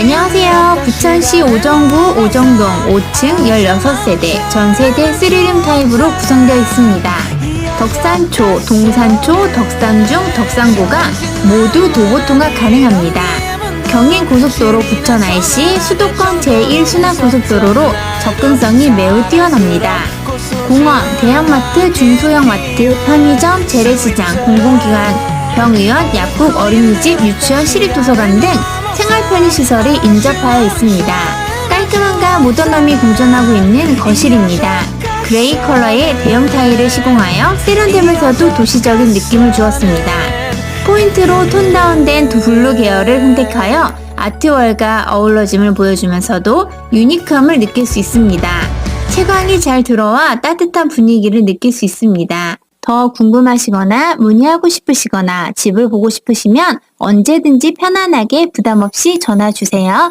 안녕하세요. 부천시 오정구 오정동 5층 16세대 전세대 3룸 타입으로 구성되어 있습니다. 덕산초, 동산초, 덕산중, 덕산고가 모두 도보 통학 가능합니다. 경인고속도로 부천 IC 수도권 제1순환고속도로로 접근성이 매우 뛰어납니다. 공원, 대형마트, 중소형 마트, 편의점, 재래시장, 공공기관, 병의원, 약국, 어린이집, 유치원, 시립도서관 등 생활 편의 시설이 인접하여 있습니다. 깔끔함과 모던함이 공존하고 있는 거실입니다. 그레이 컬러의 대형 타일을 시공하여 세련되면서도 도시적인 느낌을 주었습니다. 포인트로 톤 다운된 두 블루 계열을 선택하여 아트월과 어우러짐을 보여주면서도 유니크함을 느낄 수 있습니다. 채광이 잘 들어와 따뜻한 분위기를 느낄 수 있습니다. 더 궁금하시거나 문의하고 싶으시거나 집을 보고 싶으시면 언제든지 편안하게 부담 없이 전화 주세요.